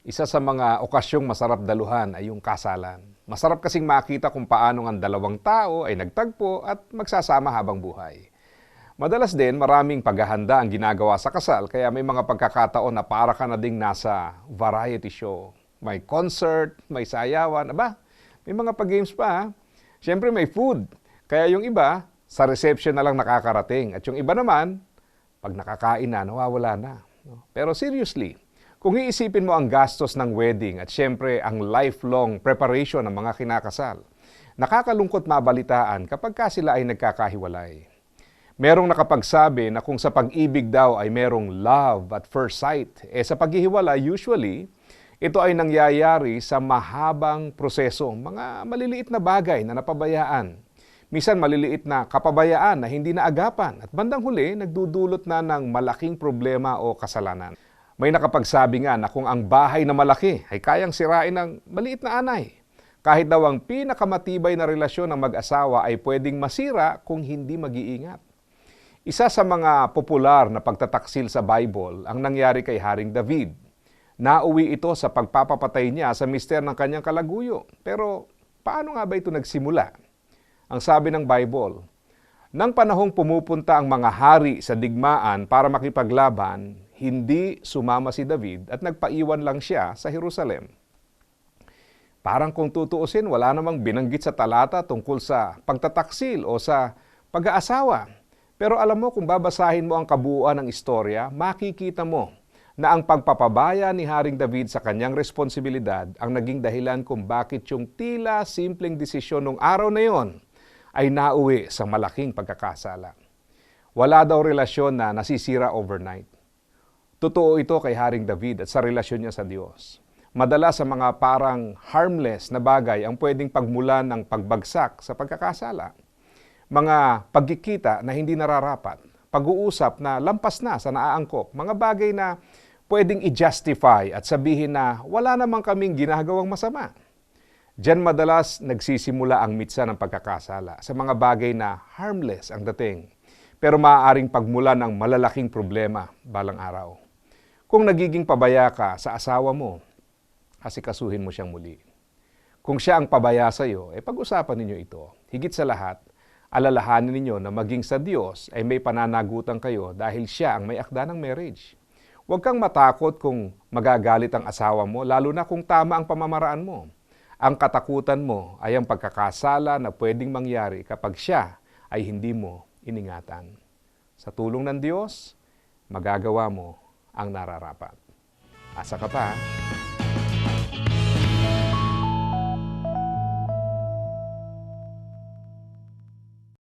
Isa sa mga okasyong masarap daluhan ay yung kasalan. Masarap kasing makita kung paano ang dalawang tao ay nagtagpo at magsasama habang buhay. Madalas din maraming paghahanda ang ginagawa sa kasal kaya may mga pagkakataon na para ka na ding nasa variety show. May concert, may sayawan, aba, may mga pag-games pa. ha? Siyempre may food. Kaya yung iba, sa reception na lang nakakarating. At yung iba naman, pag nakakain na, nawawala na. Pero seriously, kung iisipin mo ang gastos ng wedding at siyempre ang lifelong preparation ng mga kinakasal, nakakalungkot mabalitaan kapag ka sila ay nagkakahiwalay. Merong nakapagsabi na kung sa pag-ibig daw ay merong love at first sight, eh sa paghihiwalay usually, ito ay nangyayari sa mahabang proseso, mga maliliit na bagay na napabayaan. Misan maliliit na kapabayaan na hindi naagapan at bandang huli nagdudulot na ng malaking problema o kasalanan. May nakapagsabi nga na kung ang bahay na malaki ay kayang sirain ng maliit na anay, kahit daw ang pinakamatibay na relasyon ng mag-asawa ay pwedeng masira kung hindi mag-iingat. Isa sa mga popular na pagtataksil sa Bible ang nangyari kay Haring David. Nauwi ito sa pagpapapatay niya sa mister ng kanyang kalaguyo. Pero paano nga ba ito nagsimula? Ang sabi ng Bible, Nang panahong pumupunta ang mga hari sa digmaan para makipaglaban, hindi sumama si David at nagpaiwan lang siya sa Jerusalem. Parang kung tutuusin, wala namang binanggit sa talata tungkol sa pagtataksil o sa pag-aasawa. Pero alam mo, kung babasahin mo ang kabuuan ng istorya, makikita mo na ang pagpapabaya ni Haring David sa kanyang responsibilidad ang naging dahilan kung bakit yung tila simpleng desisyon nung araw na yon ay nauwi sa malaking pagkakasala. Wala daw relasyon na nasisira overnight. Totoo ito kay Haring David at sa relasyon niya sa Diyos. Madalas sa mga parang harmless na bagay ang pwedeng pagmulan ng pagbagsak sa pagkakasala. Mga pagkikita na hindi nararapat, pag-uusap na lampas na sa naaangkop, mga bagay na pwedeng i-justify at sabihin na wala namang kaming ginagawang masama. Diyan madalas nagsisimula ang mitsa ng pagkakasala sa mga bagay na harmless ang dating, pero maaaring pagmula ng malalaking problema balang araw. Kung nagiging pabaya ka sa asawa mo, asikasuhin mo siyang muli. Kung siya ang pabaya sa iyo, eh pag-usapan ninyo ito. Higit sa lahat, alalahanin ninyo na maging sa Diyos ay may pananagutan kayo dahil siya ang may akda ng marriage. Huwag kang matakot kung magagalit ang asawa mo, lalo na kung tama ang pamamaraan mo. Ang katakutan mo ay ang pagkakasala na pwedeng mangyari kapag siya ay hindi mo iningatan. Sa tulong ng Diyos, magagawa mo ang nararapat. Asa ka pa?